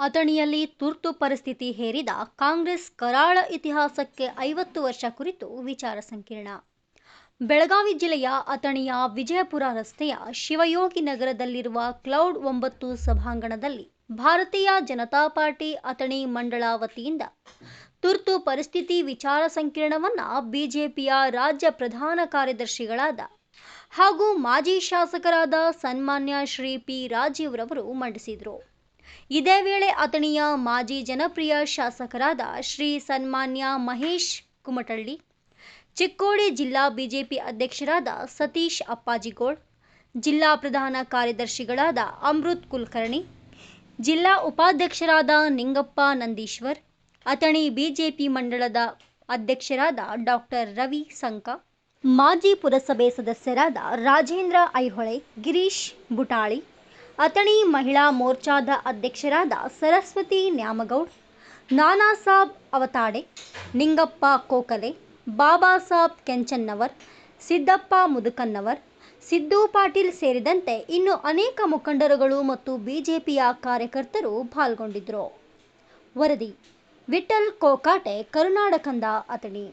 ಅಥಣಿಯಲ್ಲಿ ತುರ್ತು ಪರಿಸ್ಥಿತಿ ಹೇರಿದ ಕಾಂಗ್ರೆಸ್ ಕರಾಳ ಇತಿಹಾಸಕ್ಕೆ ಐವತ್ತು ವರ್ಷ ಕುರಿತು ವಿಚಾರ ಸಂಕಿರಣ. ಬೆಳಗಾವಿ ಜಿಲ್ಲೆಯ ಅಥಣಿಯ ವಿಜಯಪುರ ರಸ್ತೆಯ ಶಿವಯೋಗಿ ನಗರದಲ್ಲಿರುವ ಕ್ಲೌಡ್ ಒಂಬತ್ತು ಸಭಾಂಗಣದಲ್ಲಿ ಭಾರತೀಯ ಜನತಾ ಪಾರ್ಟಿ ಅಥಣಿ ಮಂಡಳ ವತಿಯಿಂದ ತುರ್ತು ಪರಿಸ್ಥಿತಿ ವಿಚಾರ ಸಂಕಿರಣವನ್ನು ಬಿಜೆಪಿಯ ರಾಜ್ಯ ಪ್ರಧಾನ ಕಾರ್ಯದರ್ಶಿಗಳಾದ ಹಾಗೂ ಮಾಜಿ ಶಾಸಕರಾದ ಸನ್ಮಾನ್ಯ ಶ್ರೀ ಪಿ ರಾಜೀವ್ರವರು ಮಂಡಿಸಿದರು. ಇದೇ ವೇಳೆ ಅಥಣಿಯ ಮಾಜಿ ಜನಪ್ರಿಯ ಶಾಸಕರಾದ ಶ್ರೀ ಸನ್ಮಾನ್ಯ ಮಹೇಶ್ ಕುಮಟಳ್ಳಿ, ಚಿಕ್ಕೋಡಿ ಜಿಲ್ಲಾ ಬಿಜೆಪಿ ಅಧ್ಯಕ್ಷರಾದ ಸತೀಶ್ ಅಪ್ಪಾಜಿಗೋಳ್, ಜಿಲ್ಲಾ ಪ್ರಧಾನ ಕಾರ್ಯದರ್ಶಿಗಳಾದ ಅಮೃತ್ ಕುಲಕರ್ಣಿ, ಜಿಲ್ಲಾ ಉಪಾಧ್ಯಕ್ಷರಾದ ನಿಂಗಪ್ಪ ನಂದೀಶ್ವರ್, ಅಥಣಿ ಬಿಜೆಪಿ ಮಂಡಳದ ಅಧ್ಯಕ್ಷರಾದ ಡಾಕ್ಟರ್ ರವಿ ಸಂಕ, ಮಾಜಿ ಪುರಸಭೆ ಸದಸ್ಯರಾದ ರಾಜೇಂದ್ರ ಐಹೊಳೆ, ಗಿರೀಶ್ ಬುಟಾಳಿ ಅಥಣಿ ಮಹಿಳಾ ಮೋರ್ಚಾದ ಅಧ್ಯಕ್ಷರಾದ ಸರಸ್ವತಿ ನ್ಯಾಮಗೌಡ್, ನಾನಾ ಸಾಬ್ ಅವತಾಡೆ, ನಿಂಗಪ್ಪ ಕೋಕಲೆ, ಬಾಬಾ ಸಾಬ್ ಕೆಂಚನ್ನವರ್, ಸಿದ್ದಪ್ಪ ಮುದುಕನ್ನವರ್, ಸಿದ್ದು ಪಾಟೀಲ್ ಸೇರಿದಂತೆ ಇನ್ನು ಅನೇಕ ಮುಖಂಡರುಗಳು ಮತ್ತು ಬಿಜೆಪಿಯ ಕಾರ್ಯಕರ್ತರು ಪಾಲ್ಗೊಂಡಿದ್ದರು. ವರದಿ ವಿಠಲ್ ಕೋಕಾಟೆ, ಕರುನಾಡಕಂದ ಅಥಣಿ.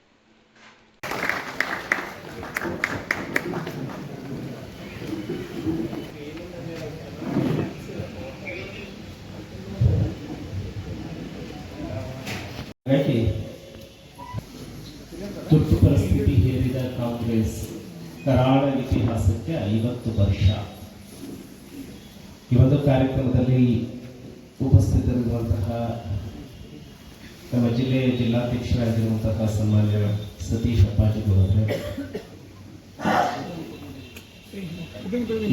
ಹಾಗಾಗಿ ತುರ್ತು ಪರಿಸ್ಥಿತಿ ಹೇರಿದ ಕಾಂಗ್ರೆಸ್ ಕರಾಳ ಇತಿಹಾಸಕ್ಕೆ ಐವತ್ತು ವರ್ಷ. ಈ ಒಂದು ಕಾರ್ಯಕ್ರಮದಲ್ಲಿ ಉಪಸ್ಥಿತರಿರುವಂತಹ ನಮ್ಮ ಜಿಲ್ಲೆಯ ಜಿಲ್ಲಾಧ್ಯಕ್ಷರಾಗಿರುವಂತಹ ಸನ್ಮಾನ್ಯ ಸತೀಶ್ ಅಪ್ಪಾಜಿಗಳವರೇ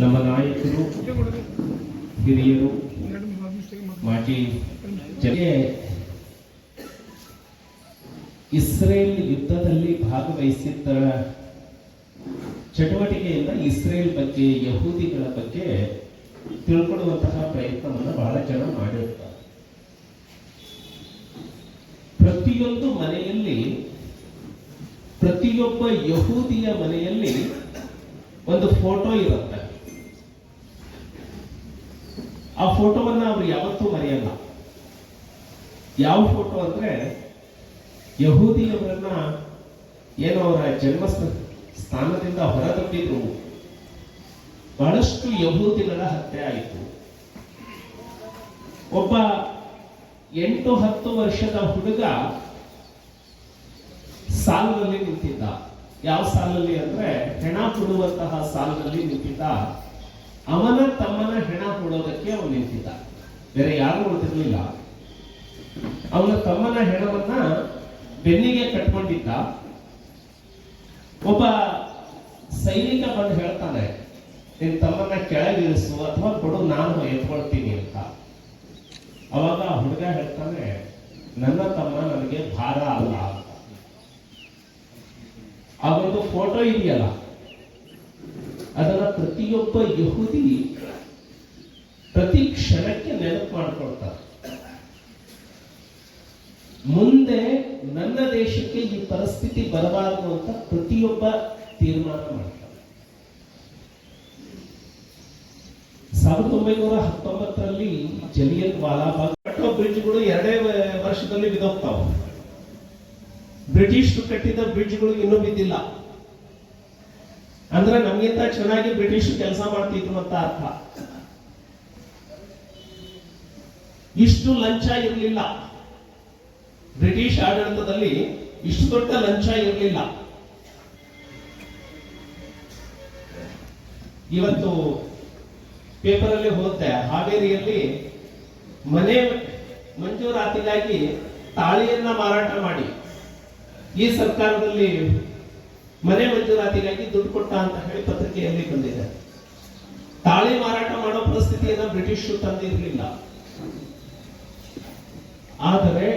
ನಮ್ಮ ನಾಯಕರು, ಹಿರಿಯರು, ಮಾಜಿ ಜನ ಇಸ್ರೇಲ್ ಯುದ್ಧದಲ್ಲಿ ಭಾಗವಹಿಸಿದ್ದ ಚಟುವಟಿಕೆಯಿಂದ ಇಸ್ರೇಲ್ ಬಗ್ಗೆ, ಯಹೂದಿಗಳ ಬಗ್ಗೆ ತಿಳ್ಕೊಳ್ಳುವಂತಹ ಪ್ರಯತ್ನವನ್ನು ಬಹಳ ಜನ ಮಾಡಿರ್ತಾರೆ. ಪ್ರತಿಯೊಂದು ಮನೆಯಲ್ಲಿ, ಪ್ರತಿಯೊಬ್ಬ ಯಹೂದಿಯ ಮನೆಯಲ್ಲಿ ಒಂದು ಫೋಟೋ ಇರುತ್ತೆ. ಆ ಫೋಟೋವನ್ನ ಅವರು ಯಾವತ್ತೂ ಮರೆಯಲ್ಲ. ಯಾವ ಫೋಟೋ ಅಂದ್ರೆ ಯಹೂದಿಯವರನ್ನ ಏನು ಅವರ ಜನ್ಮ ಸ್ಥಾನದಿಂದ ಹೊರತಟ್ಟಿದ್ರು. ಬಹಳಷ್ಟು ಯಹೂದಿಗಳ ಹತ್ಯೆ ಆಯಿತು. ಒಬ್ಬ ಎಂಟು ಹತ್ತು ವರ್ಷದ ಹುಡುಗ ಸಾಲಿನಲ್ಲಿ ನಿಂತಿದ್ದ. ಯಾವ ಸಾಲಲ್ಲಿ ಅಂದ್ರೆ ಹೆಣ ಕೊಡುವಂತಹ ಸಾಲಿನಲ್ಲಿ ನಿಂತಿದ್ದ. ಅವನ ತಮ್ಮನ ಹೆಣ ಕೊಡೋದಕ್ಕೆ ಅವನು ನಿಂತಿದ್ದ. ಬೇರೆ ಯಾರು ನೋಡ್ತಿರ್ಲಿಲ್ಲ. ಅವನ ತಮ್ಮನ ಹೆಣವನ್ನ ಬೆನ್ನಿಗೆ ಕಟ್ಕೊಂಡಿದ್ದ ಒಬ್ಬ ಸೈನಿಕ ಬಂದು ಹೇಳ್ತಾನೆ, ನಿನ್ ತಮ್ಮನ್ನ ಕೆಳಗಿರಿಸು ಅಥವಾ ಕೊಡು, ನಾನು ಎತ್ಕೊಳ್ತೀನಿ ಅಂತ. ಅವಾಗ ಹುಡುಗ ಹೇಳ್ತಾನೆ, ನನ್ನ ತಮ್ಮ ನನಗೆ ಭಾರ ಅಲ್ಲ ಆ ಒಂದು ಫೋಟೋ ಇದೆಯಲ್ಲ, ಅದನ್ನ ಪ್ರತಿಯೊಬ್ಬ ಯಹೂದಿ ಪ್ರತಿ ಕ್ಷಣಕ್ಕೆ ನೆನಪು ಮಾಡ್ಕೊಳ್ತಾರೆ. ಮುಂದೆ ನನ್ನ ದೇಶಕ್ಕೆ ಈ ಪರಿಸ್ಥಿತಿ ಬರಬಾರದು ಅಂತ ಪ್ರತಿಯೊಬ್ಬ ತೀರ್ಮಾನ ಮಾಡ್ತಾರೆ ಸಾವಿರದ ಒಂಬೈನೂರ ಹತ್ತೊಂಬತ್ತರಲ್ಲಿ ಜಲಿಯನ್ ವಾಲಾಬಾಗ್ ಕಟ್ಟೋ ಬ್ರಿಡ್ಜ್ಗಳು ಎರಡೇ ವರ್ಷದಲ್ಲಿ ಬಿದ್ದೋಗ್ತಾವ. ಬ್ರಿಟಿಷ್ ಕಟ್ಟಿದ ಬ್ರಿಡ್ಜ್ಗಳು ಇನ್ನೂ ಬಿದ್ದಿಲ್ಲ. ಅಂದ್ರೆ ನಮಗಿಂತ ಚೆನ್ನಾಗಿ ಬ್ರಿಟಿಷ್ ಕೆಲಸ ಮಾಡ್ತಿದ್ರು ಅಂತ ಅರ್ಥ. ಇಷ್ಟು ಲಂಚ ಇರಲಿಲ್ಲ. ಬ್ರಿಟಿಷ್ ಆಡಳಿತದಲ್ಲಿ ಇಷ್ಟು ದೊಡ್ಡ ಲಂಚ ಇರಲಿಲ್ಲ. ಇವತ್ತು ಪೇಪರಲ್ಲಿ ಹೋದೆ ಹಾವೇರಿಯಲ್ಲಿ ಮನೆ ಮಂಜೂರಾತಿಗಾಗಿ ತಾಳಿಯನ್ನ ಮಾರಾಟ ಮಾಡಿ. ಈ ಸರ್ಕಾರದಲ್ಲಿ ಮನೆ ಮಂಜೂರಾತಿಗಾಗಿ ದುಡ್ಡು ಕೊಟ್ಟ ಅಂತ ಹೇಳಿ ಪತ್ರಿಕೆಯಲ್ಲಿ ಬಂದಿದೆ. ತಾಳಿ ಮಾರಾಟ ಮಾಡೋ ಪರಿಸ್ಥಿತಿಯನ್ನ ಬ್ರಿಟಿಷರು ತಂದಿರಲಿಲ್ಲ. ಆದರೆ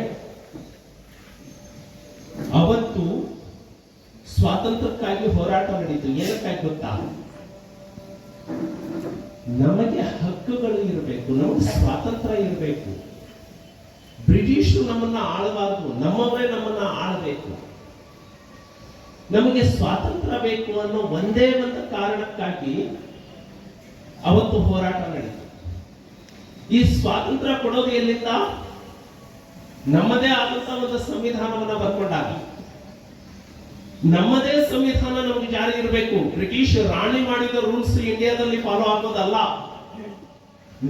ಅವತ್ತು ಸ್ವಾತಂತ್ರ್ಯಕ್ಕಾಗಿ ಹೋರಾಟ ನಡೀತು. ಏನಕ್ಕಾಗಿ ಗೊತ್ತಾ? ನಮಗೆ ಹಕ್ಕುಗಳು ಇರಬೇಕು, ನಮಗೆ ಸ್ವಾತಂತ್ರ್ಯ ಇರಬೇಕು. ಬ್ರಿಟಿಷರು ನಮ್ಮನ್ನ ಆಳಬಾರದು, ನಮ್ಮವರೇ ನಮ್ಮನ್ನ ಆಳಬೇಕು. ನಮಗೆ ಸ್ವಾತಂತ್ರ್ಯ ಬೇಕು ಅನ್ನೋ ಒಂದೇ ಒಂದು ಕಾರಣಕ್ಕಾಗಿ ಅವತ್ತು ಹೋರಾಟ ನಡೀತು. ಈ ಸ್ವಾತಂತ್ರ್ಯ ಕೊಡೋದು ಎಲ್ಲಿಂದ? ನಮ್ಮದೇ ಆದಂತಹ ಒಂದು ಸಂವಿಧಾನವನ್ನ ಬರ್ಕೊಂಡಾಗ, ನಮ್ಮದೇ ಸಂವಿಧಾನ ನಮ್ಗೆ ಜಾರಿ ಇರಬೇಕು. ಬ್ರಿಟಿಷ್ ರಾಣಿ ಮಾಡಿದ ರೂಲ್ಸ್ ಇಂಡಿಯಾದಲ್ಲಿ ಫಾಲೋ ಆಗೋದಲ್ಲ.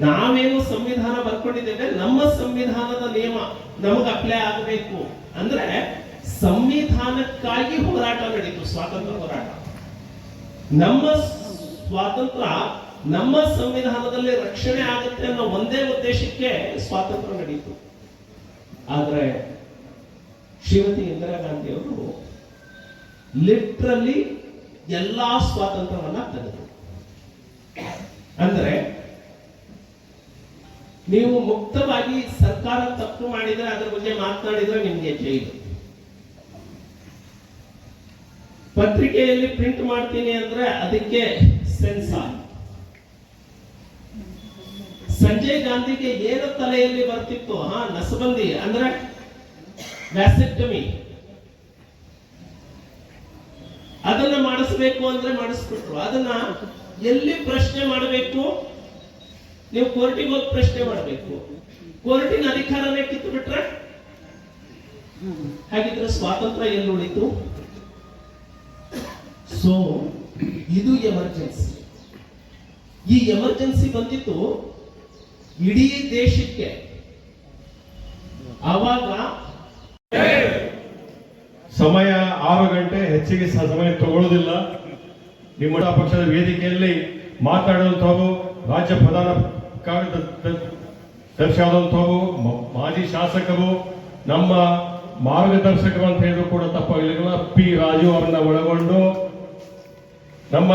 ನಾವೇನು ಸಂವಿಧಾನ ಬರ್ಕೊಂಡಿದ್ದೇವೆ, ನಮ್ಮ ಸಂವಿಧಾನದ ನಿಯಮ ನಮಗೆ ಅಪ್ಲೈ ಆಗಬೇಕು. ಅಂದ್ರೆ ಸಂವಿಧಾನಕ್ಕಾಗಿ ಹೋರಾಟ ನಡೀತು, ಸ್ವಾತಂತ್ರ್ಯ ಹೋರಾಟ. ನಮ್ಮ ಸ್ವಾತಂತ್ರ್ಯ ನಮ್ಮ ಸಂವಿಧಾನದಲ್ಲಿ ರಕ್ಷಣೆ ಆಗುತ್ತೆ ಅನ್ನೋ ಒಂದೇ ಉದ್ದೇಶಕ್ಕೆ ಸ್ವಾತಂತ್ರ್ಯ ನಡೀತು. ಆದ್ರೆ ಶ್ರೀಮತಿ ಇಂದಿರಾ ಗಾಂಧಿ ಅವರು ಲಿಟ್ರಲಿ ಎಲ್ಲಾ ಸ್ವಾತಂತ್ರ್ಯವನ್ನ ತೆಗೆದರು. ಅಂದ್ರೆ ನೀವು ಮುಕ್ತವಾಗಿ ಸರ್ಕಾರ ತಪ್ಪು ಮಾಡಿದ್ರೆ ಅದ್ರ ಬಗ್ಗೆ ಮಾತನಾಡಿದ್ರೆ ನಿಮಗೆ ಜೈಲು. ಪತ್ರಿಕೆಯಲ್ಲಿ ಪ್ರಿಂಟ್ ಮಾಡ್ತೀನಿ ಅಂದ್ರೆ ಅದಕ್ಕೆ ಸೆನ್ಸಾರ್ ಸಂಜಯ್ ಗಾಂಧಿಗೆ ಏನು ತಲೆಯಲ್ಲಿ ಬರ್ತಿತ್ತು? ಹಾ, ನಸಬಂದಿ, ಅಂದ್ರೆ ವ್ಯಾಸೆಕ್ಟಮಿ ಅದನ್ನ ಮಾಡಿಸ್ಬೇಕು ಅಂದ್ರೆ ಮಾಡಿಸ್ಬಿಟ್ರು. ಅದನ್ನ ಎಲ್ಲಿ ಪ್ರಶ್ನೆ ಮಾಡಬೇಕು? ನೀವು ಕೋರ್ಟಿಗೆ ಹೋಗಿ ಪ್ರಶ್ನೆ ಮಾಡಬೇಕು. ಕೋರ್ಟಿನ ಅಧಿಕಾರನೇ ಕಿತ್ತು ಬಿಟ್ರೆ ಹಾಗಿದ್ರೆ ಸ್ವಾತಂತ್ರ್ಯ ಎಲ್ಲಿ ಉಳಿತು ಸೊ ಇದು ಎಮರ್ಜೆನ್ಸಿ ಈ ಎಮರ್ಜೆನ್ಸಿ ಬಂದಿತ್ತು ಇಡೀ ದೇಶಕ್ಕೆ ಆವಾಗ ಸಮಯ ಆರು ಗಂಟೆ ಹೆಚ್ಚಿಗೆ ಸಮಯ ತಗೊಳ್ಳೋದಿಲ್ಲ ನಿಮ್ಮ ಪಕ್ಷದ ವೇದಿಕೆಯಲ್ಲಿ ಮಾತಾಡುವಂಥವು ರಾಜ್ಯ ಪ್ರಧಾನ ಕಾರ್ಯದರ್ಶಿಯಾದಂಥವು ಮ- ಮಾಜಿ ಶಾಸಕರು, ನಮ್ಮ ಮಾರ್ಗದರ್ಶಕರು ಅಂತ ಹೇಳಿದ್ರು ಕೂಡ ತಪ್ಪಾಗಲಿಲ್ಲ ಪಿ ರಾಜು ಅವರನ್ನ ಒಳಗೊಂಡು ನಮ್ಮ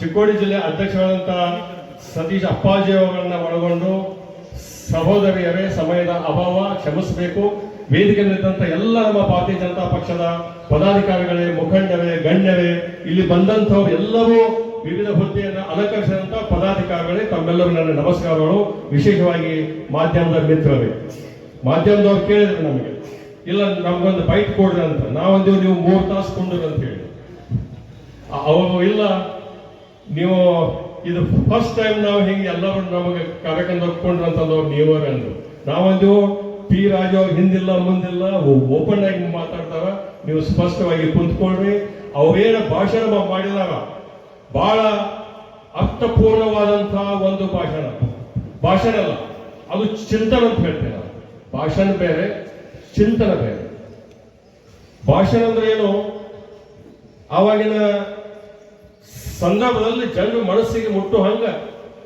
ಚಿಕ್ಕೋಡಿ ಜಿಲ್ಲೆ ಅಧ್ಯಕ್ಷರಾದಂಥ ಸತೀಶ್ ಅಪ್ಪಾಜಿ ಅವರನ್ನ ಒಳಗೊಂಡು ಸಹೋದರಿಯರೇ, ಸಮಯದ ಅಭಾವ ಕ್ಷಮಿಸಬೇಕು. ವೇದಿಕೆಯಲ್ಲಿದ್ದಂಥ ಎಲ್ಲ ನಮ್ಮ ಭಾರತೀಯ ಜನತಾ ಪಕ್ಷದ ಪದಾಧಿಕಾರಿಗಳೇ, ಮುಖಂಡರೇ, ಗಣ್ಯರೇ, ಇಲ್ಲಿ ಬಂದಂಥವ್ರು ಎಲ್ಲರೂ ವಿವಿಧ ಹುದ್ದೆಯನ್ನು ಅಲಂಕರಿಸಿದಂಥ ಪದಾಧಿಕಾರಿಗಳೇ, ತಮ್ಮೆಲ್ಲರೂ ನನ್ನ ನಮಸ್ಕಾರಗಳು. ವಿಶೇಷವಾಗಿ ಮಾಧ್ಯಮದ ಮಿತ್ರರೇ. ಮಾಧ್ಯಮದವ್ರು ಕೇಳಿದ್ರು ನಮಗೆ, ಇಲ್ಲ, ನಮ್ಗೊಂದು ಬೈಟ್ ಕೊಡ್ರಿ ಅಂತ. ನಾವೊಂದು ನೀವು ಮೂರು ತಾಸು ಕೊಂಡ್ರಿ ಅಂತ ಹೇಳಿ. ಅವರು ಇಲ್ಲ, ನೀವು ಇದು ಫಸ್ಟ್ ಟೈಮ್ ನಾವು ಹಿಂಗೆ ಎಲ್ಲರೂ ನಮಗೆ ಕಾರ್ಯಕ್ರಮ ತಕ್ಕೊಂಡ್ರು ಅಂತಂದವ್ರು ನೀವರ ಅಂದ್ರು. ನಾವಂದು ಪಿ ರಾಜ ಹಿಂದಿಲ್ಲ, ಮುಂದಿಲ್ಲ ಓಪನ್ ಆಗಿ ಮಾತಾಡ್ತಾರ. ನೀವು ಸ್ಪಷ್ಟವಾಗಿ ಕುಂತ್ಕೊಳ್ರಿ. ಅವೇನ ಭಾಷಣ ಮಾಡಿದಾಗ ಬಹಳ ಅರ್ಥಪೂರ್ಣವಾದಂತಹ ಒಂದು ಭಾಷಣ. ಭಾಷಣ ಅಲ್ಲ, ಅದು ಚಿಂತನ ಅಂತ ಹೇಳ್ತೇನೆ ನಾವು. ಭಾಷಣ ಬೇರೆ, ಚಿಂತನ ಬೇರೆ. ಭಾಷಣ ಅಂದ್ರೆ ಏನು? ಆವಾಗಿನ ಸಂದರ್ಭದಲ್ಲಿ ಜನರು ಮನಸ್ಸಿಗೆ ಮುಟ್ಟು ಹಂಗ,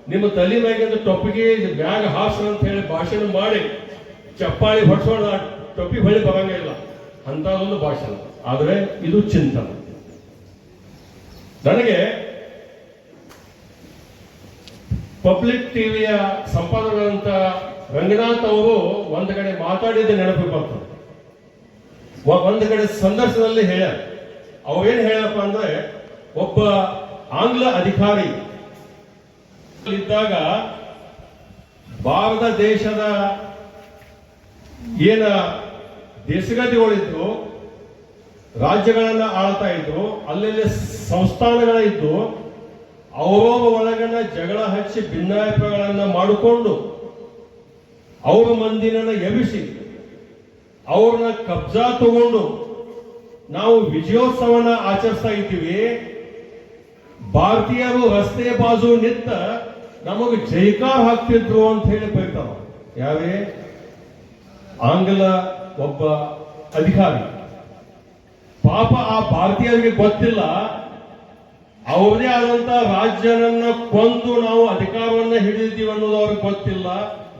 ನಿಮ್ಮ ತಲೆ ಮ್ಯಾಗಿಂದ ಟೊಪ್ಪಿಗೆ ಬ್ಯಾಗ್ ಹಾಸನ ಅಂತ ಹೇಳಿ ಭಾಷಣ ಮಾಡಿ, ಚಪ್ಪಾಳಿ ಹೊಡ್ಸೋಣ, ಟೊಪ್ಪಿ ಹೊಳಿ ಬರಂಗಿಲ್ಲ ಅಂತ ಒಂದು ಭಾಷಣ. ಆದರೆ ಇದು ಚಿಂತನ. ನನಗೆ ಪಬ್ಲಿಕ್ ಟಿವಿಯ ಸಂಪಾದಕರಂತ ರಂಗನಾಥ್ ಅವರು ಒಂದು ಕಡೆ ಮಾತಾಡಿದ ನೆನಪು ಒ- ಒಂದು ಕಡೆ ಸಂದರ್ಶನದಲ್ಲಿ ಹೇಳ ಅವೇನ್ ಹೇಳಪ್ಪ ಅಂದ್ರೆ, ಒಬ್ಬ ಆಂಗ್ಲ ಅಧಿಕಾರಿ ಇದ್ದಾಗ ಭಾರತ ದೇಶದ ಏನ ದೇಶಗತಿಗಳಿದ್ದು ರಾಜ್ಯಗಳನ್ನ ಆಳ್ತಾ ಇದ್ರು ಅಲ್ಲೆಲ್ಲ ಸಂಸ್ಥಾನಗಳಿದ್ದು ಅವರ ಒಳಗನ್ನ ಜಗಳ ಹಚ್ಚಿ ಭಿನ್ನಾಯಪಗಳನ್ನ ಮಾಡಿಕೊಂಡು ಅವ್ರ ಮಂದಿನ ಎಬಿಸಿ ಅವ್ರನ್ನ ಕಬ್ಜಾ ತಗೊಂಡು ನಾವು ವಿಜಯೋತ್ಸವನ ಆಚರಿಸ್ತಾ ಇದ್ದೀವಿ. ಭಾರತೀಯರು ರಸ್ತೆ ಬಾಜು ನಿಂತ ನಮಗೆ ಜೈಕಾರ ಹಾಕ್ತಿದ್ರು ಅಂತ ಹೇಳಿ ಬೈತಾರ ಯಾರೇ? ಆಂಗ್ಲ ಒಬ್ಬ ಅಧಿಕಾರಿ. ಪಾಪ ಆ ಭಾರತೀಯರಿಗೆ ಗೊತ್ತಿಲ್ಲ. ಅವರೇ ಆದಂತ ರಾಜ್ಯನನ್ನ ಕೊಂದು ನಾವು ಅಧಿಕಾರವನ್ನ ಹಿಡಿದಿದ್ದೀವಿ ಅನ್ನೋದು ಅವ್ರಿಗೆ ಗೊತ್ತಿಲ್ಲ.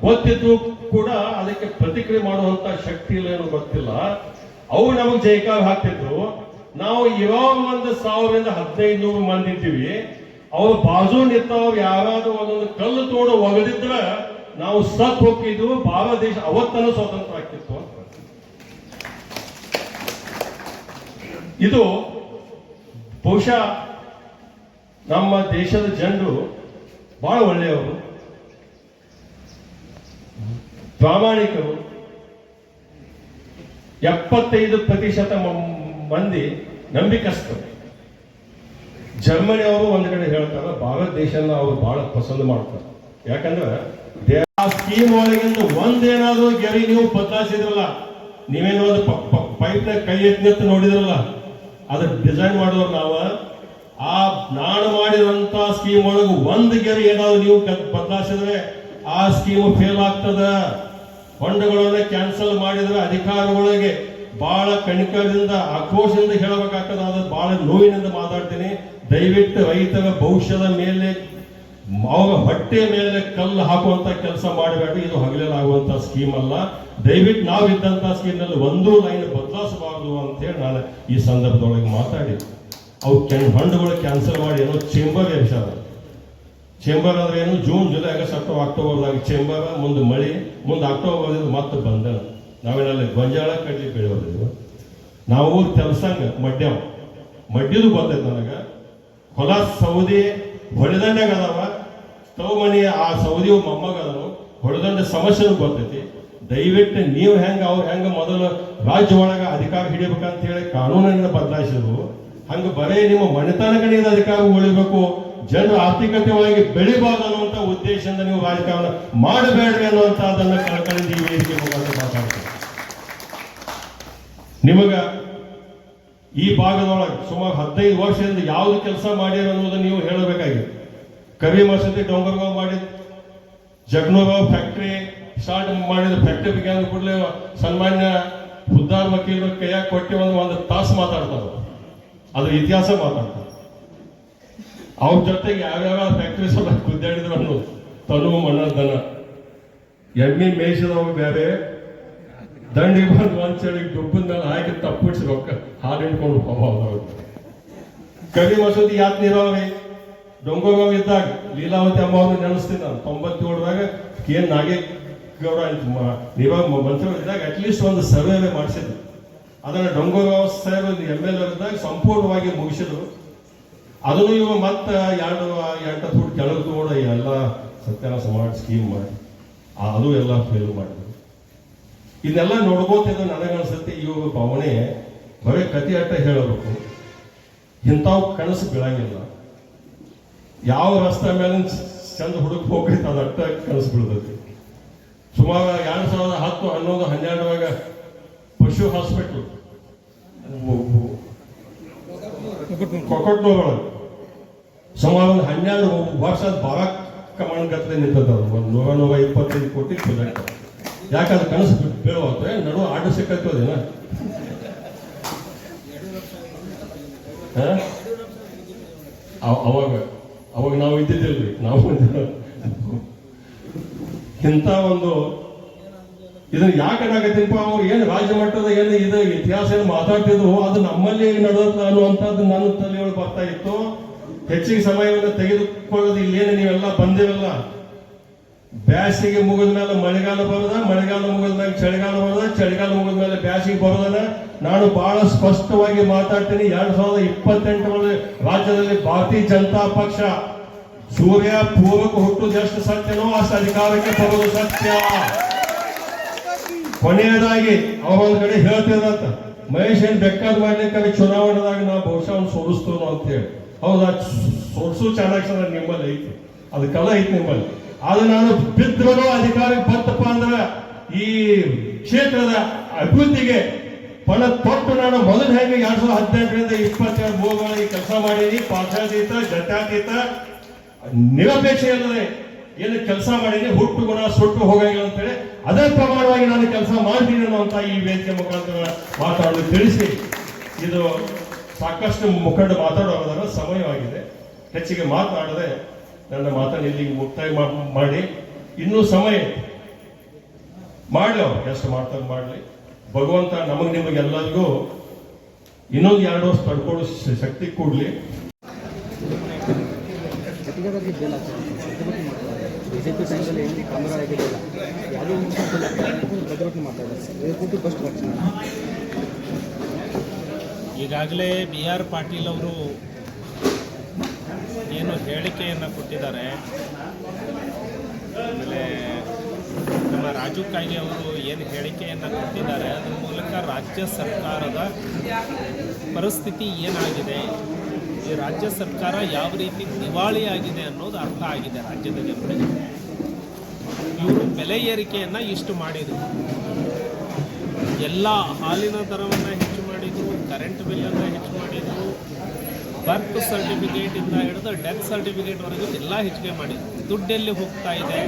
ಗೊತ್ತಿದ್ರು ಕೂಡ ಅದಕ್ಕೆ ಪ್ರತಿಕ್ರಿಯೆ ಮಾಡುವಂತ ಶಕ್ತಿ ಇಲ್ಲ ಏನೋ ಗೊತ್ತಿಲ್ಲ. ಅವ್ರು ನಮಗೆ ಜೈಕಾರ ಹಾಕ್ತಿದ್ರು. ನಾವು ಇವಾಗ ಒಂದು ಸಾವಿರದಿಂದ ಹದಿನೈದು ನೂರು ಮಂದಿ ಇದ್ದೀವಿ. ಅವ್ರು ಬಾಜು ನಿಂತವ್ರು ಯಾರಾದ್ರೂ ಒಂದೊಂದು ಕಲ್ಲು ತೋಡು ಒಗದಿದ್ರ ನಾವು ಸತ್ ಹೋಗಿದ್ವು ಭಾರತ ದೇಶ ಅವತ್ತನ ಸ್ವತಂತ್ರ ಆಗ್ತಿತ್ತು ಅಂತ. ಇದು ಬಹುಶಃ ನಮ್ಮ ದೇಶದ ಜನರು ಬಹಳ ಒಳ್ಳೆಯವರು, ಪ್ರಾಮಾಣಿಕರು. ಎಪ್ಪತ್ತೈದು ಪ್ರತಿಶತ ಮಂದಿ ನಂಬಿಕಸ್ತರು ಜರ್ಮನಿ ಅವರು ಒಂದು ಕಡೆ ಹೇಳ್ತಾರೆ, ಭಾರತ ದೇಶನ ಅವರು ಬಹಳ ಪಸಂದ್ ಮಾಡ್ತಾರೆ. ಯಾಕಂದ್ರೆ ಆ ಸ್ಕೀಮ್ ಒಳಗಿಂದ ಒಂದೇನಾದ್ರೂ ಗೆರಿ ನೀವು ಬದಲಾಯಿಸಿದ್ರಲ್ಲ, ನೀವೇನೋ ಒಂದು ಪೈಪ್ನ ಕೈ ಎತ್ತಿ ನಿಂತು ನೋಡಿದ್ರಲ್ಲ, ಅದ್ರ ಡಿಸೈನ್ ಮಾಡೋರು ನಾವು, ಆ ನಾನು ಮಾಡಿದಂತ ಸ್ಕೀಮ್ ಒಳಗೆ ಒಂದು ಗೆರೆ ಏನಾದ್ರು ನೀವು ಬದಲಾಯಿಸಿದ್ರೆ ಆ ಸ್ಕೀಮ್ ಫೇಲ್ ಆಗ್ತದ. ಫಂಡ್ಗಳನ್ನ ಕ್ಯಾನ್ಸಲ್ ಮಾಡಿದ್ರೆ ಅಧಿಕಾರಿಗಳಿಗೆ ಬಹಳ ಕಣಿಕರದಿಂದ ಆಕ್ರೋಶದಿಂದ ಹೇಳಬೇಕಾಗ್ತದ. ಅದು ಬಹಳ ನೋವಿನಿಂದ ಮಾತಾಡ್ತೀನಿ. ದಯವಿಟ್ಟು ರೈತರ ಭವಿಷ್ಯದ ಮೇಲೆ ಅವರ ಹೊಟ್ಟೆ ಮೇಲೆ ಕಲ್ಲು ಹಾಕುವಂತ ಕೆಲಸ ಮಾಡಬೇಡಿ. ಇದು ಹಗಲೆಲ್ಲಾಗುವಂತ ಸ್ಕೀಮ್ ಅಲ್ಲ. ದಯವಿಟ್ಟು ನಾವು ಇದ್ದಂತ ಸ್ಕೀಮ್ ಒಂದು ಲೈನ್ ಬದಲಾಯಿಸಬಾರದು ಅಂತ ಹೇಳಿ ನಾನು ಈ ಸಂದರ್ಭದೊಳಗೆ ಮಾತಾಡಿ. ಅವು ಕೆನ್ ಫಂಡ್ಗಳು ಕ್ಯಾನ್ಸಲ್ ಮಾಡಿ ಏನೋ ಚೇಂಬರ್ ಎಬ್ಸಾರ ಚೇಂಬರ್ ಅಂದ್ರೆ ಏನು? ಜೂನ್, ಜುಲೈ, ಆಗಸ್ಟ್, ಅಕ್ಟೋಬರ್, ಅಕ್ಟೋಬರ್ದಾಗ ಚೇಂಬರ್ ಮುಂದೆ ಮಳೆ, ಮುಂದೆ ಅಕ್ಟೋಬರ್ ಮತ್ತೆ ಬಂದ ನಾವೇನಲ್ಲಿ ಗೊಂಜಾಳ ಕಡ್ಲಿ ಬೆಳೆಯೋದಿಲ್ಲ ನಾವು ತೆಲ್ಸಂಗ ಮಡ್ಯಾವ ಮಡ್ಯದು ಗೊತ್ತೈತೆ ನನಗೆ. ಹೊಲ ಸೌದಿ ಹೊಳೆದಂಡಾಗ ಅದಾವ ಸ್ಟವ್ ಮನೆ ಆ ಸೌದಿ ಮೊಮ್ಮಗ ಅದನು ಹೊಳೆದಂಡ ಸಮಸ್ಯೆನೂ ಗೊತ್ತೈತಿ ದಯವಿಟ್ಟು ನೀವು ಹೆಂಗೆ, ಅವ್ರು ಹೆಂಗೆ ಮೊದಲು ರಾಜ್ಯ ಒಳಗೆ ಅಧಿಕಾರ ಹಿಡಿಬೇಕಂತ ಹೇಳಿ ಕಾನೂನನ್ನ ಬದಲಾಯಿಸಿದ್ರು. ಹಂಗ ಬರೇ ನಿಮ್ಮ ಮನೆತನಗಳಿಂದ ಅಧಿಕಾರ ಉಳಿಬೇಕು. ಜನರು ಆರ್ಥಿಕತೆವಾಗಿ ಬೆಳಿಬಾರ್ದು ಅನ್ನುವಂತ ಉದ್ದೇಶದಿಂದ ನೀವು ರಾಜಕಾರಣ ಮಾಡಬೇಡ್ರಿ ಅನ್ನುವಂತ ಅದನ್ನ ಕಳ್ಕೊಂಡಿದ್ದು ಈ ವೇದಿಕೆ ಮುಖಾಂತರ ಮಾತಾಡ್ತೀವಿ ನಿಮಗ ಈ ಭಾಗದೊಳಗೆ ಸುಮಾರು ಹದಿನೈದು ವರ್ಷದಿಂದ ಯಾವ್ದು ಕೆಲಸ ಮಾಡ್ಯಾರ ಅನ್ನೋದನ್ನ ನೀವು ಹೇಳಬೇಕಾಗಿದೆ. ಕವಿ ಮಸತಿ ಡೊಂಗರ್ಗಾವ್ ಮಾಡಿದ ಜಗನೂರಾವ್ ಫ್ಯಾಕ್ಟ್ರಿ ಸ್ಟಾರ್ಟ್ ಮಾಡಿದ ಫ್ಯಾಕ್ಟ್ರಿ ಬಗ್ಗೆ ಅಂದ ಕೂಡಲೇ ಸನ್ಮಾನ್ಯ ಹುದ್ದಾರ್ ವಕೀಲರು ಕೈಯಾಗಿ ಕೊಟ್ಟಿ ಒಂದು ಒಂದು ತಾಸು ಮಾತಾಡ್ತಾರೆ ಅದ್ರ ಇತಿಹಾಸ ಮಾತಾಡ್ತಾರೆ. ಅವ್ರ ಜೊತೆಗೆ ಯಾವ್ಯಾವ ಫ್ಯಾಕ್ಟ್ರೀಸ್ ಗುದ್ದಾಡಿದ್ರು ತನು ಮಣ್ಣದನ ಎಣ್ಣೆ ಮೇಯಿಸಿದವ ಬೇರೆ ದಂಡಿಗೆ ಬಂದು ಒಂದ್ ಚಳಿ ಡುಬ್ಬದ ಮೇಲೆ ಹಾಕಿ ತಪ್ಪಿಡ್ಸಿ ರೊಕ್ಕ ಹಾಲು ಹಿಡ್ಕೊಂಡು ಹೋಗೋದು ಕರಿ ಮಸೂದಿ ಯಾತ್ ನೀರಾವರಿ? ಡೊಂಗೋಗಾವ್ ಇದ್ದಾಗ ಲೀಲಾವತಿ ಅಮ್ಮ ಅವ್ರನ್ನ ನೆನೆಸ್ತೀನಿ ನಾನು. ತೊಂಬತ್ತೇಳರಾಗ ಕೆ ಎನ್ ನಾಗೇಗೌಡ ಅಂತ ನೀವಾಗ ಮಂತ್ರಿಗಳು ಇದ್ದಾಗ ಅಟ್ಲೀಸ್ಟ್ ಒಂದು ಸರ್ವೆ ಮಾಡಿಸಿದ್ರು. ಅದನ್ನ ಡೊಂಗೋಗಾವ್ ಸಾಹೇಬ್ ಎಂ ಎಲ್ ಇದ್ದಾಗ ಸಂಪೂರ್ಣವಾಗಿ ಮುಗಿಸಿದ್ರು. ಅದನ್ನು ಇವ ಮತ್ತೆ ಎರಡು ಎಂಟು ಫುಟ್ ಕೆಳಗೆ ತಗೊಂಡು ಎಲ್ಲ ಸತ್ಯಾನಾಶ ಮಾಡಿ ಸ್ಕೀಮ್ ಮಾಡಿ ಅದು ಎಲ್ಲ ಫೇಲ್ ಮಾಡಿದ್ರು. ಇದೆಲ್ಲ ನೋಡ್ಕೋತಿದ್ದು ನನಗನ್ಸುತ್ತೆ ಇವಾಗ ಭಾವನೆ ಬರೀ ಕತಿ ಅಟ್ಟ ಹೇಳಬೇಕು. ಇಂಥವು ಕನಸು ಬೀಳಂಗಿಲ್ಲ. ಯಾವ ರಸ್ತೆ ಮೇಲೆ ಚಂದ ಹುಡುಕ್ ಹೋಗೈತೆ ಅದು ಅಟ್ಟ ಕನಸು ಬೀಳ್ತೈತಿ. ಸುಮಾರು ಎರಡು ಸಾವಿರದ ಹತ್ತು ಹನ್ನೊಂದು ಹನ್ನೆರಡುವಾಗ ಪಶು ಹಾಸ್ಪಿಟ್ಲ್ ಕೊಕೊಟ್ನೂರೊಳಗೆ ಸುಮಾರು ಒಂದು ಹನ್ನೆರಡು ವರ್ಷ ಬಾರ ಕಮಾಂಡ್ ಗತ್ತಲೆ ನಿಂತದ ಒಂದು ನೂರ ನೂರ ಇಪ್ಪತ್ತೈದು ಕೋಟಿ ಪ್ರಾಜೆಕ್ಟ್ ಯಾಕಂದ್ರೆ ಕನಸು ಬೀಳುವಂತ ನಡು ಆಟ ಸಿಕ್ಕತ್ತದೇನ ಅವಾಗ ಅವಾಗ ನಾವು ಇದ್ದಿದ್ದಿಲ್ರಿ. ನಾವು ಇಂಥ ಒಂದು ಇದನ್ನ ಯಾಕೆ ಆಗತ್ತಿಲ್ಪ ಅವ್ರು? ಏನು ರಾಜ್ಯ ಮಟ್ಟದ ಏನು ಇದು ಇತಿಹಾಸ ಏನು ಮಾತಾಡ್ತಿದ್ರು? ಅದು ನಮ್ಮಲ್ಲಿ ನಡೆದ ಅನ್ನುವಂಥದ್ದು ನನ್ನ ತಲೆಯೊಳಗೆ ಬರ್ತಾ ಇತ್ತು. ಹೆಚ್ಚಿಗೆ ಸಮಯವನ್ನು ತೆಗೆದುಕೊಳ್ಳೋದು ಇಲ್ಲೇನು ನೀವೆಲ್ಲ ಬಂದಿರಲ್ಲ. ಬ್ಯಾಸಿಗೆ ಮುಗಿದ ಮೇಲೆ ಮಳೆಗಾಲ ಬರೋದ? ಮಳೆಗಾಲ ಮುಗಿದ ಮೇಲೆ ಚಳಿಗಾಲ ಬರೋದ? ಚಳಿಗಾಲ ಮುಗಿದ ಮೇಲೆ ಬ್ಯಾಸಿಗೆ ಬರೋದನ್ನ ನಾನು ಬಹಳ ಸ್ಪಷ್ಟವಾಗಿ ಮಾತಾಡ್ತೀನಿ. ಎರಡ್ ಸಾವಿರದ ಇಪ್ಪತ್ತೆಂಟರಲ್ಲಿ ರಾಜ್ಯದಲ್ಲಿ ಭಾರತೀಯ ಜನತಾ ಪಕ್ಷ ಸೂರ್ಯ ಪೂರ್ವಕ್ಕೆ ಹುಟ್ಟುದು ಎಷ್ಟು ಸತ್ಯನೋ ಅಷ್ಟು ಅಧಿಕಾರಕ್ಕೆ ಬರೋದು ಸತ್ಯ. ಕೊನೆಯದಾಗಿ ಒಂದು ಕಡೆ ಹೇಳ್ತಿರಂತ ಮಹೇಶ್ ಏನ್ ಬೇಕಾದ್ ಮಾಡ್ಲಿಕ್ಕೆ ಚುನಾವಣೆದಾಗ ನಾ ಬಹುಶಃ ಅವ್ನು ಸೋಲಿಸ್ತೇವೆ ಅಂತ ಹೇಳಿ. ಹೌದಾ? ಸೋಲ್ಸು ಚಾಣಾಕ್ಷರ ನಿಮ್ಮಲ್ಲಿ ಐತಿ. ಅದು ಕಲ ಐತಿ ನಿಮ್ಮಲ್ಲಿ. ಅದು ನಾನು ಬಿದ್ದರೂ ಅಧಿಕಾರಕ್ಕೆ ಬಂತಪ್ಪ ಅಂದ್ರೆ ಈ ಕ್ಷೇತ್ರದ ಅಭಿವೃದ್ಧಿಗೆ ಪಣ ತೊಟ್ಟು ನಾನು ಮೊದಲು ಹೆಂಗೆ ಎರಡ್ ಸಾವಿರದ ಹದಿನೆಂಟರಿಂದ ಇಪ್ಪತ್ತೆರಡು ಭೂಗಳಲ್ಲಿ ಕೆಲಸ ಮಾಡೀನಿ. ಪಾಠಾತೀತ ಜಟಾತೀತ ನಿರಪೇಕ್ಷೆ ಇಲ್ಲದೆ ಏನು ಕೆಲಸ ಮಾಡೀನಿ. ಹುಟ್ಟು ಗುಣ ಸುಟ್ಟು ಹೋಗಂಗಿಲ್ಲ ಅಂತೇಳಿ ಅದೇ ಪ್ರಮಾಣವಾಗಿ ನಾನು ಕೆಲಸ ಮಾಡ್ತೀನಿ ಅನ್ನುವಂತ ಈ ವೇದಿಕೆ ಮುಖಾಂತರ ಮಾತಾಡಲು ತಿಳಿಸಿ, ಇದು ಸಾಕಷ್ಟು ಮುಖಂಡ ಮಾತಾಡುವುದರ ಸಮಯವಾಗಿದೆ. ಹೆಚ್ಚಿಗೆ ಮಾತನಾಡದೆ ನನ್ನ ಮಾತನ್ನು ಇಲ್ಲಿಗೆ ಮುಕ್ತಾಯ ಮಾಡಿ. ಇನ್ನೂ ಸಮಯ ಮಾಡಲಿ ಅವ್ರು, ಎಷ್ಟು ಮಾಡ್ತಾರೆ ಮಾಡ್ಲಿ. ಭಗವಂತ ನಮಗ್ ನಿಮಗೆಲ್ಲರಿಗೂ ಇನ್ನೊಂದು ಎರಡು ವರ್ಷ ತಡ್ಕೊಳ್ಳೋ ಶಕ್ತಿ ಕೊಡ್ಲಿ ಜೊತೆಗಾಗಿ ಬೇಲ್ ಆಗ್ತದೆ ಪ್ರತಿಭಟನೆ ಮಾಡ್ತಾರೆ ಬಿಜೆಪಿ ಟೈಮಲ್ಲಿ ಏನು ಕಾಂಗ್ರೆಸ್ ಆಗಿರಲಿಲ್ಲ ಯಾವುದೇ ಪ್ರತಿಭಟನೆ ಮಾಡ್ತಾರೆ ಏರ್ಪೋರ್ಟ್ ಫಸ್ಟ್ ರಕ್ಷಣೆ ಈಗಾಗಲೇ ಬಿ ಆರ್ ಪಾಟೀಲ್ ಅವರು ಏನು ಹೇಳಿಕೆಯನ್ನು ಕೊಟ್ಟಿದ್ದಾರೆ. ಆಮೇಲೆ ನಮ್ಮ ರಾಜು ಕಾಯ್ದೆ ಅವರು ಏನು ಹೇಳಿಕೆಯನ್ನು ಕೊಟ್ಟಿದ್ದಾರೆ, ಅದರ ಮೂಲಕ ರಾಜ್ಯ ಸರ್ಕಾರದ ಪರಿಸ್ಥಿತಿ ಏನಾಗಿದೆ? ಈ ರಾಜ್ಯ ಸರ್ಕಾರ ಯಾವ ರೀತಿ ದಿವಾಳಿಯಾಗಿದೆ ಅನ್ನೋದು ಅರ್ಥ ಆಗಿದೆ ರಾಜ್ಯದ ಜನರಿಗೆ ಇವರು ಬೆಲೆ ಏರಿಕೆಯನ್ನು ಇಷ್ಟು ಮಾಡಿದರು. ಎಲ್ಲ ಹಾಲಿನ ದರವನ್ನು ಹೆಚ್ಚು ಮಾಡಿದರು ಕರೆಂಟ್ ಬಿಲ್ಲನ್ನು ಹೆಚ್ಚು ಮಾಡಿದರು ಬರ್ತ್ ಸರ್ಟಿಫಿಕೇಟಿಂದ ಹಿಡಿದು ಡೆತ್ ಸರ್ಟಿಫಿಕೇಟ್ವರೆಗೂ ಎಲ್ಲ ಹೆಚ್ಚಿಗೆ ಮಾಡಿದರು. ದುಡ್ಡೆಲ್ಲಿ ಹೋಗ್ತಾ ಇದೆ?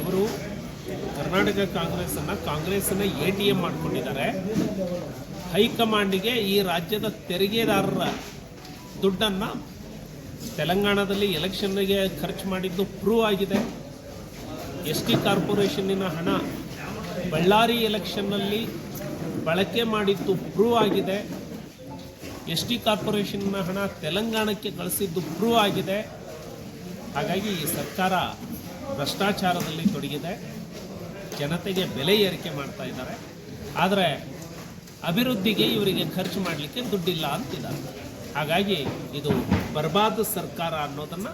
ಇವರು ಕರ್ನಾಟಕ ಕಾಂಗ್ರೆಸ್ಸನ್ನು ಕಾಂಗ್ರೆಸ್ಸನ್ನ ಎ ಟಿ ಎಂ ಮಾಡ್ಕೊಂಡಿದ್ದಾರೆ. ಹೈಕಮಾಂಡಿಗೆ ಈ ರಾಜ್ಯದ ತೆರಿಗೆದಾರರ ದುಡ್ಡನ್ನು ತೆಲಂಗಾಣದಲ್ಲಿ ಎಲೆಕ್ಷನ್ಗೆ ಖರ್ಚು ಮಾಡಿದ್ದು ಪ್ರೂವ್ ಆಗಿದೆ. ಎಸ್ ಟಿ ಕಾರ್ಪೊರೇಷನ್ನಿನ ಹಣ ಬಳ್ಳಾರಿ ಎಲೆಕ್ಷನ್ನಲ್ಲಿ ಬಳಕೆ ಮಾಡಿದ್ದು ಪ್ರೂವ್ ಆಗಿದೆ. ಎಸ್ ಟಿ ಕಾರ್ಪೊರೇಷನ್ನ ಹಣ ತೆಲಂಗಾಣಕ್ಕೆ ಕಳಿಸಿದ್ದು ಪ್ರೂವ್ ಆಗಿದೆ. ಹಾಗಾಗಿ ಈ ಸರ್ಕಾರ ಭ್ರಷ್ಟಾಚಾರದಲ್ಲಿ ತೊಡಗಿದೆ. ಜನತೆಗೆ ಬೆಲೆ ಏರಿಕೆ ಮಾಡ್ತಾ ಇದ್ದಾರೆ. ಆದರೆ ಅಭಿವೃದ್ಧಿಗೆ ಇವರಿಗೆ ಖರ್ಚು ಮಾಡಲಿಕ್ಕೆ ದುಡ್ಡಿಲ್ಲ ಅಂತಿದ್ದಾರೆ. ಹಾಗಾಗಿ ಇದು ಬರ್ಬಾದ ಸರ್ಕಾರ ಅನ್ನೋದನ್ನು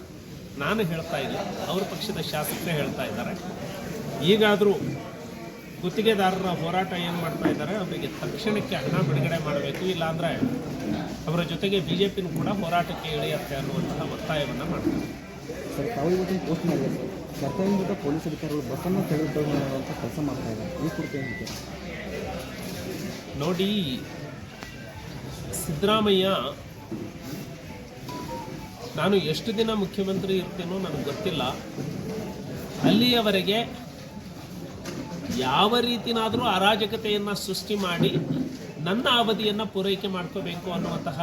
ನಾನು ಹೇಳ್ತಾ ಇಲ್ಲ ಅವ್ರ ಪಕ್ಷದ ಶಾಸಕರೇ ಹೇಳ್ತಾ ಇದ್ದಾರೆ. ಈಗಾದರೂ ಗುತ್ತಿಗೆದಾರರ ಹೋರಾಟ ಏನು ಮಾಡ್ತಾ ಇದ್ದಾರೆ, ಅವರಿಗೆ ತಕ್ಷಣಕ್ಕೆ ಹಣ ಬಿಡುಗಡೆ ಮಾಡಬೇಕು, ಇಲ್ಲಾಂದರೆ ಅವರ ಜೊತೆಗೆ ಬಿ ಜೆ ಪಿನೂ ಕೂಡ ಹೋರಾಟಕ್ಕೆ ಇಳಿಯುತ್ತೆ ಅನ್ನುವಂತಹ ಒತ್ತಾಯವನ್ನು ಮಾಡ್ತಾರೆ. ಸರ್, ತಾವು ಇವತ್ತಿನ ಪೋಸ್ಟ್ ಮಾಡಿದ್ದಾರೆ ಸರ್. ಕರ್ತವ್ಯದಿಂದ ಪೊಲೀಸ್ ಅಧಿಕಾರಿಗಳು ಬಸ್ಸನ್ನು ತೆಗೆದುಕೊಳ್ಳುವಂಥ ಕೆಲಸ ಮಾಡ್ತಾ ಇದ್ದಾರೆ. ಈ ಕುರಿತು? ನೋಡಿ, ಸಿದ್ದರಾಮಯ್ಯ, ನಾನು ಎಷ್ಟು ದಿನ ಮುಖ್ಯಮಂತ್ರಿ ಇರ್ತೇನೋ ನನಗೆ ಗೊತ್ತಿಲ್ಲ. ಅಲ್ಲಿಯವರೆಗೆ ಯಾವ ರೀತಿನಾದರೂ ಅರಾಜಕತೆಯನ್ನು ಸೃಷ್ಟಿ ಮಾಡಿ ನನ್ನ ಅವಧಿಯನ್ನು ಪೂರೈಕೆ ಮಾಡ್ಕೋಬೇಕು ಅನ್ನುವಂತಹ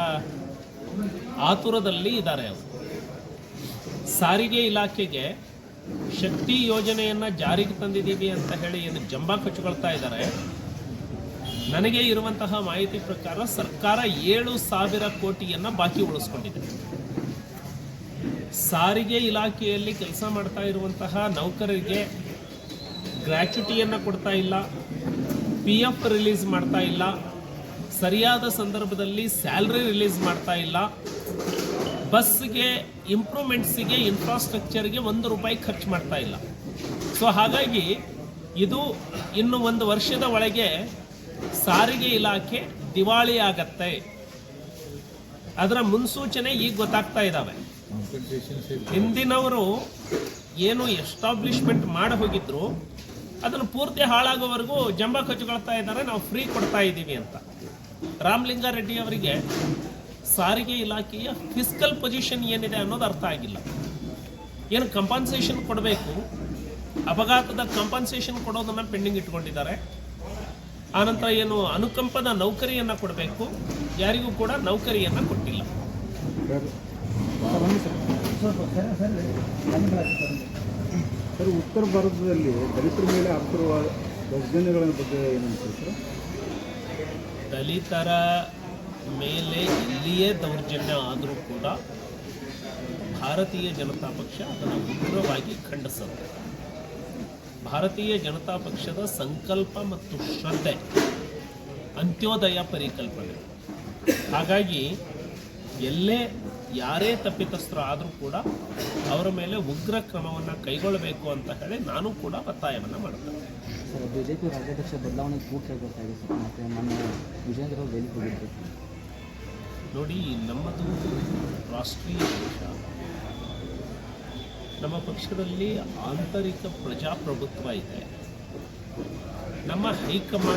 ಆತುರದಲ್ಲಿ ಇದ್ದಾರೆ ಅವರು. ಸಾರಿಗೆ ಇಲಾಖೆಗೆ ಶಕ್ತಿ ಯೋಜನೆಯನ್ನು ಜಾರಿಗೆ ತಂದಿದ್ದೀವಿ ಅಂತ ಹೇಳಿ ಏನು ಜಂಬಾ ಕಚ್ಕೊಳ್ತಾ ಇದ್ದಾರೆ. ನನಗೆ ಇರುವಂತಹ ಮಾಹಿತಿ ಪ್ರಕಾರ ಸರ್ಕಾರ ಏಳು ಸಾವಿರ ಕೋಟಿಯನ್ನು ಬಾಕಿ ಉಳಿಸ್ಕೊಂಡಿದೆ. ಸಾರಿಗೆ ಇಲಾಖೆಯಲ್ಲಿ ಕೆಲಸ ಮಾಡ್ತಾ ಇರುವಂತಹ ನೌಕರರಿಗೆ ಗ್ರ್ಯಾಚ್ಯುಟಿಯನ್ನು ಕೊಡ್ತಾ ಇಲ್ಲ ಪಿ ಎಫ್ ರಿಲೀಸ್ ಮಾಡ್ತಾ ಇಲ್ಲ, ಸರಿಯಾದ ಸಂದರ್ಭದಲ್ಲಿ ಸ್ಯಾಲ್ರಿ ರಿಲೀಸ್ ಮಾಡ್ತಾ ಇಲ್ಲ. ಬಸ್ಗೆ ಇಂಪ್ರೂವ್ಮೆಂಟ್ಸಿಗೆ ಇನ್ಫ್ರಾಸ್ಟ್ರಕ್ಚರ್ಗೆ ಒಂದು ರೂಪಾಯಿ ಖರ್ಚು ಮಾಡ್ತಾ ಇಲ್ಲ. ಸೊ ಹಾಗಾಗಿ ಇದು ಇನ್ನು ಒಂದು ವರ್ಷದ ಒಳಗೆ ಸಾರಿಗೆ ಇಲಾಖೆ ದಿವಾಳಿ ಆಗತ್ತೆ. ಅದರ ಮುನ್ಸೂಚನೆ ಈಗ ಗೊತ್ತಾಗ್ತಾ ಇದ್ದಾವೆ ಹಿಂದಿನವರು ಏನು ಎಸ್ಟಾಬ್ಲಿಷ್ಮೆಂಟ್ ಮಾಡಿ ಹೋಗಿದ್ರು, ಅದನ್ನು ಪೂರ್ತಿ ಹಾಳಾಗೋವರೆಗೂ ಜಂಬ ಕಚ್ಕೊಳ್ತಾ ಇದ್ದಾರೆ, ನಾವು ಫ್ರೀ ಕೊಡ್ತಾ ಇದ್ದೀವಿ ಅಂತ. ರಾಮಲಿಂಗಾರೆಡ್ಡಿ ಅವರಿಗೆ ಸಾರಿಗೆ ಇಲಾಖೆಯ ಫಿಸಿಕಲ್ ಪೊಸಿಷನ್ ಏನಿದೆ ಅನ್ನೋದು ಅರ್ಥ ಆಗಿಲ್ಲ. ಏನು ಕಂಪನ್ಸೇಷನ್ ಕೊಡಬೇಕು? ಅಪಘಾತದ ಕಂಪನ್ಸೇಷನ್ ಕೊಡೋದನ್ನು ಪೆಂಡಿಂಗ್ ಇಟ್ಕೊಂಡಿದ್ದಾರೆ. ಆನಂತರ ಏನು ಅನುಕಂಪದ ನೌಕರಿಯನ್ನು ಕೊಡಬೇಕು. ಯಾರಿಗೂ ಕೂಡ ನೌಕರಿಯನ್ನು ಕೊಟ್ಟಿಲ್ಲ. ಸರ್ ಉತ್ತರ ಭಾರತದಲ್ಲಿ ದಲಿತರ ಮೇಲೆ ಆಗ್ತಿರುವ ದೌರ್ಜನ್ಯಗಳ ಬಗ್ಗೆ ಏನು ಸರ್? ದಲಿತರ ಮೇಲೆ ಇಲ್ಲಿಯೇ ದೌರ್ಜನ್ಯ ಆದರೂ ಕೂಡ ಭಾರತೀಯ ಜನತಾ ಪಕ್ಷ ಅದನ್ನು ಉಗ್ರವಾಗಿ ಖಂಡಿಸುತ್ತೆ ಭಾರತೀಯ ಜನತಾ ಪಕ್ಷದ ಸಂಕಲ್ಪ ಮತ್ತು ಶ್ರದ್ಧೆ ಅಂತ್ಯೋದಯ ಪರಿಕಲ್ಪನೆ. ಹಾಗಾಗಿ ಎಲ್ಲೇ ಯಾರೇ ತಪ್ಪಿತಸ್ಥರು ಆದರೂ ಕೂಡ ಅವರ ಮೇಲೆ ಉಗ್ರ ಕ್ರಮವನ್ನು ಕೈಗೊಳ್ಳಬೇಕು ಅಂತ ಹೇಳಿ ನಾನು ಕೂಡ ಒತ್ತಾಯವನ್ನು ಮಾಡ್ತೇನೆ. ಸರ್ ಬಿ ಜೆ ಪಿ ರಾಜ್ಯಾಧ್ಯಕ್ಷ ಬದಲಾವಣೆ ಕೂಟ ಸರ್. ಮತ್ತು ಮೊನ್ನೆ ವಿಜೇಂದ್ರ ನೋಡಿ ನಮ್ಮದು ರಾಷ್ಟ್ರೀಯ ಪಕ್ಷ ನಮ್ಮ ಪಕ್ಷದಲ್ಲಿ ಆಂತರಿಕ ಪ್ರಜಾಪ್ರಭುತ್ವ ಇದೆ. ನಮ್ಮ ಹೈಕಮಾಂಡ್